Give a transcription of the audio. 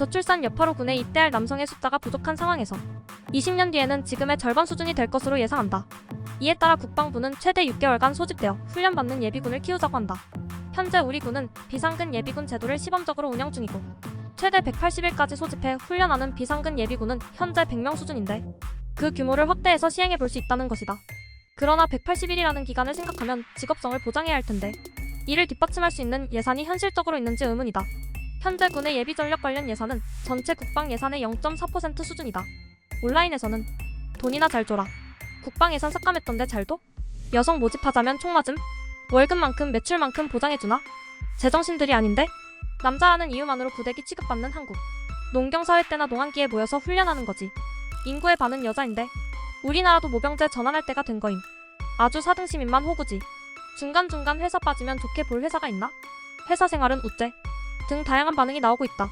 저출산 여파로 군에 입대할 남성의 숫자가 부족한 상황에서 20년 뒤에는 지금의 절반 수준이 될 것으로 예상한다. 이에 따라 국방부는 최대 6개월간 소집되어 훈련받는 예비군을 키우자고 한다. 현재 우리 군은 비상근 예비군 제도를 시범적으로 운영 중이고 최대 180일까지 소집해 훈련하는 비상근 예비군은 현재 100명 수준인데 그 규모를 확대해서 시행해 볼 수 있다는 것이다. 그러나 180일이라는 기간을 생각하면 직업성을 보장해야 할 텐데 이를 뒷받침할 수 있는 예산이 현실적으로 있는지 의문이다. 현재 군의 예비 전력 관련 예산은 전체 국방 예산의 0.4% 수준이다. 온라인에서는 돈이나 잘 줘라. 국방 예산 삭감했던데 잘도? 여성 모집하자면 총 맞음? 월급만큼 매출만큼 보장해주나? 제정신들이 아닌데? 남자라는 이유만으로 부대기 취급받는 한국. 농경사회 때나 농한기에 모여서 훈련하는 거지. 인구의 반은 여자인데 우리나라도 모병제 전환할 때가 된 거임. 아주 사등시민만 호구지. 중간중간 회사 빠지면 좋게 볼 회사가 있나? 회사 생활은 우째? 등 다양한 반응이 나오고 있다.